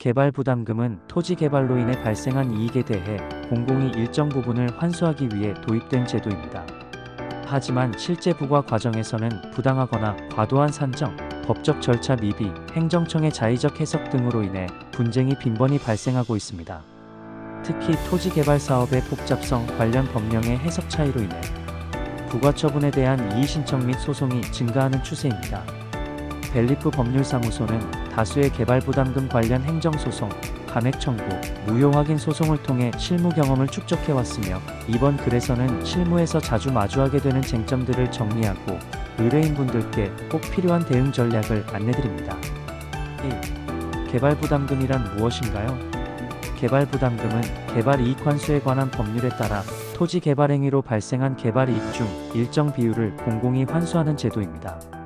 개발 부담금은 토지 개발로 인해 발생한 이익에 대해 공공이 일정 부분을 환수하기 위해 도입된 제도입니다. 하지만 실제 부과 과정에서는 부당하거나 과도한 산정, 법적 절차 미비, 행정청의 자의적 해석 등으로 인해 분쟁이 빈번히 발생하고 있습니다. 특히 토지 개발 사업의 복잡성 관련 법령의 해석 차이로 인해 부과 처분에 대한 이의 신청 및 소송이 증가하는 추세입니다. 벨리프 법률사무소는 다수의 개발 부담금 관련 행정소송, 감액 청구, 무효 확인 소송을 통해 실무 경험을 축적해 왔으며 이번 글에서는 실무에서 자주 마주하게 되는 쟁점들을 정리하고 의뢰인분들께 꼭 필요한 대응 전략을 안내드립니다. 1. 개발 부담금이란 무엇인가요? 개발 부담금은 개발 이익 환수에 관한 법률에 따라 토지 개발 행위로 발생한 개발 이익 중 일정 비율을 공공이 환수하는 제도입니다.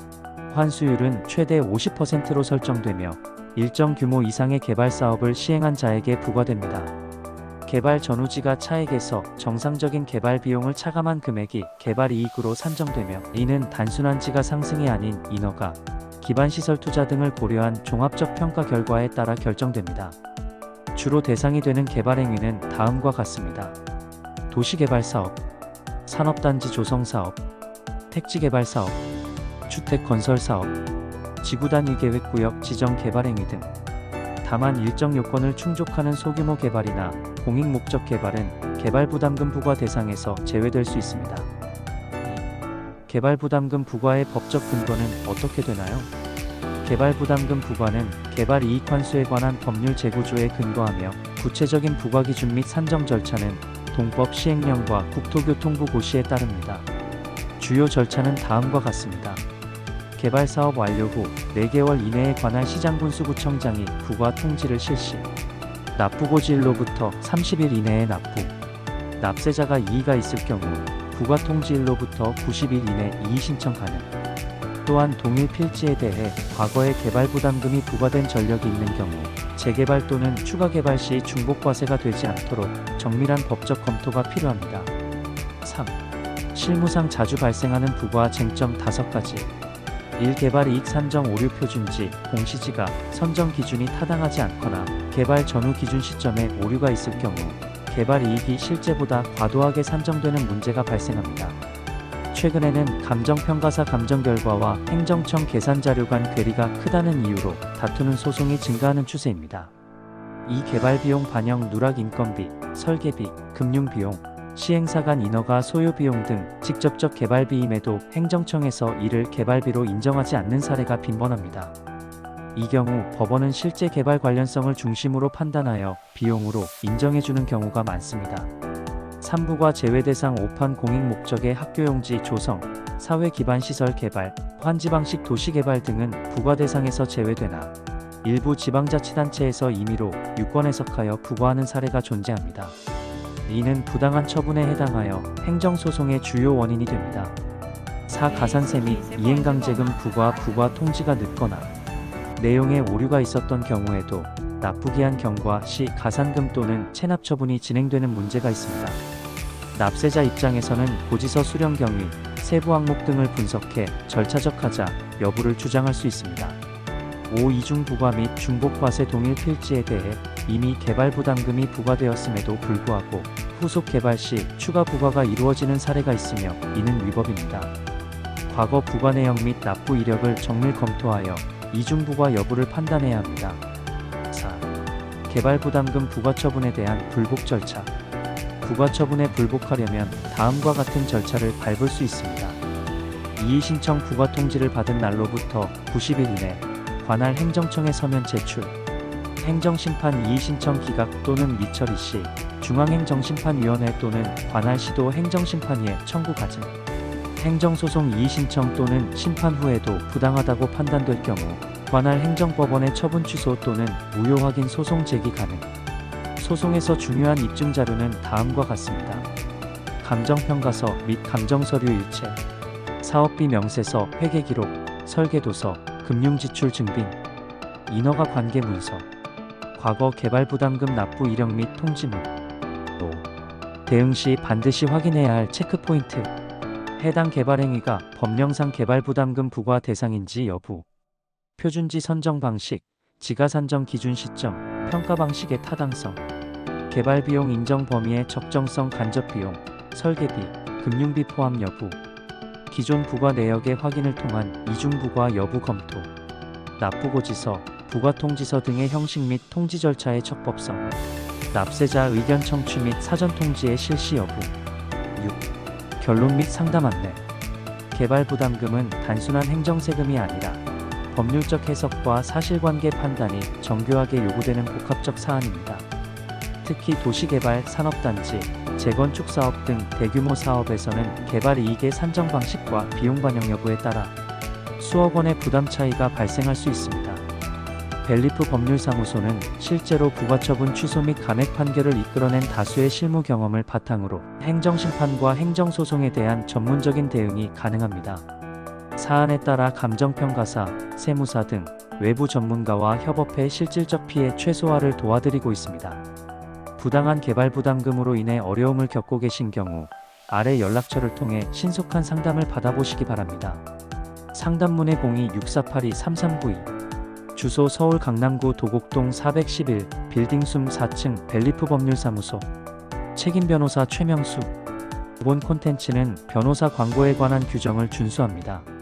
환수율은 최대 50%로 설정되며 일정 규모 이상의 개발 사업을 시행한 자에게 부과됩니다. 개발 전후지가 차액에서 정상적인 개발 비용을 차감한 금액이 개발 이익으로 산정되며 이는 단순한 지가 상승이 아닌 인허가, 기반 시설 투자 등을 고려한 종합적 평가 결과에 따라 결정됩니다. 주로 대상이 되는 개발 행위는 다음과 같습니다. 도시개발 사업, 산업단지 조성 사업, 택지 개발 사업, 주택 건설 사업, 지구 단위 계획 구역 지정 개발 행위 등. 다만 일정 요건을 충족하는 소규모 개발이나 공익 목적 개발은 개발 부담금 부과 대상에서 제외될 수 있습니다. 개발 부담금 부과의 법적 근거는 어떻게 되나요? 개발 부담금 부과는 개발 이익 환수에 관한 법률 제고조에 근거하며 구체적인 부과 기준 및 산정 절차는 동법 시행령과 국토교통부 고시에 따릅니다. 주요 절차는 다음과 같습니다. 개발 사업 완료 후 4개월 이내에 관할 시장 군수구청장이 부과 통지를 실시. 납부고지일로부터 30일 이내에 납부. 납세자가 이의가 있을 경우 부과 통지일로부터 90일 이내 이의 신청 가능. 또한 동일 필지에 대해 과거에 개발 부담금이 부과된 전력이 있는 경우 재개발 또는 추가 개발 시 중복 과세가 되지 않도록 정밀한 법적 검토가 필요합니다. 3. 실무상 자주 발생하는 부과 쟁점 5가지 1. 개발 이익 산정 오류 표준지, 공시지가 선정 기준이 타당하지 않거나 개발 전후 기준 시점에 오류가 있을 경우 개발 이익이 실제보다 과도하게 산정되는 문제가 발생합니다. 최근에는 감정평가사 감정 결과와 행정청 계산 자료 간 괴리가 크다는 이유로 다투는 소송이 증가하는 추세입니다. 이 개발 비용 반영 누락 인건비, 설계비, 금융 비용, 시행사 간 인허가 소요 비용 등 직접적 개발비임에도 행정청에서 이를 개발비로 인정하지 않는 사례가 빈번합니다. 이 경우 법원은 실제 개발 관련성을 중심으로 판단하여 비용으로 인정해주는 경우가 많습니다. 3부가 제외 대상 5판 공익 목적의 학교용지 조성, 사회 기반 시설 개발, 환지 방식 도시 개발 등은 부과 대상에서 제외되나 일부 지방자치단체에서 임의로 유권 해석하여 부과하는 사례가 존재합니다. 이는 부당한 처분에 해당하여 행정소송의 주요 원인이 됩니다. 4. 가산세 및 이행강제금 부과 부과 통지가 늦거나 내용에 오류가 있었던 경우에도 납부기 한 경과 시 가산금 또는 체납 처분이 진행되는 문제가 있습니다. 납세자 입장에서는 고지서 수령 경위, 세부 항목 등을 분석해 절차적 하자 여부를 주장할 수 있습니다. 5. 이중 부과 및 중복 과세 동일 필지에 대해 이미 개발 부담금이 부과되었음에도 불구하고 후속 개발 시 추가 부과가 이루어지는 사례가 있으며 이는 위법입니다. 과거 부과 내역 및 납부 이력을 정밀 검토하여 이중 부과 여부를 판단해야 합니다. 4. 개발 부담금 부과 처분에 대한 불복 절차. 부과 처분에 불복하려면 다음과 같은 절차를 밟을 수 있습니다. 이의 신청 부과 통지를 받은 날로부터 90일 이내 관할 행정청에 서면 제출. 행정심판 이의 신청 기각 또는 미처 리 시 중앙행정심판위원회 또는 관할 시도 행정심판위에 청구 가증. 행정소송 이의 신청 또는 심판 후에도 부당하다고 판단될 경우 관할 행정법원의 처분 취소 또는 무효 확인 소송 제기 가능. 소송에서 중요한 입증 자료는 다음과 같습니다. 감정평가서 및 감정서류 일체, 사업비 명세서 회계 기록, 설계도서, 금융지출 증빙, 인허가 관계 문서, 과거 개발 부담금 납부 이력 및 통지문. 또 대응 시 반드시 확인해야 할 체크 포인트. 해당 개발 행위가 법령상 개발 부담금 부과 대상인지 여부. 표준지 선정 방식, 지가 산정 기준 시점, 평가 방식의 타당성, 개발 비용 인정 범위의 적정성 간접 비용, 설계비, 금융비 포함 여부, 기존 부과 내역의 확인을 통한 이중 부과 여부 검토, 납부고지서, 부과통지서 등의 형식 및 통지 절차의 적법성, 납세자 의견 청취 및 사전 통지의 실시 여부, 6. 결론 및 상담 안내. 개발 부담금은 단순한 행정세금이 아니라 법률적 해석과 사실관계 판단이 정교하게 요구되는 복합적 사안입니다. 특히 도시개발, 산업단지, 재건축 사업 등 대규모 사업에서는 개발 이익의 산정 방식과 비용 반영 여부에 따라 수억 원의 부담 차이가 발생할 수 있습니다. 벨리프 법률사무소는 실제로 부가처분 취소 및 감액 판결을 이끌어낸 다수의 실무 경험을 바탕으로 행정심판과 행정소송에 대한 전문적인 대응이 가능합니다. 사안에 따라 감정평가사, 세무사 등 외부 전문가와 협업해 실질적 피해 최소화를 도와드리고 있습니다. 부당한 개발 부담금으로 인해 어려움을 겪고 계신 경우 아래 연락처를 통해 신속한 상담을 받아보시기 바랍니다. 상담문의 02-6482-3392 주소 서울 강남구 도곡동 411 빌딩 숨 4층 벨리프 법률사무소 책임 변호사 최명수 이번 콘텐츠는 변호사 광고에 관한 규정을 준수합니다.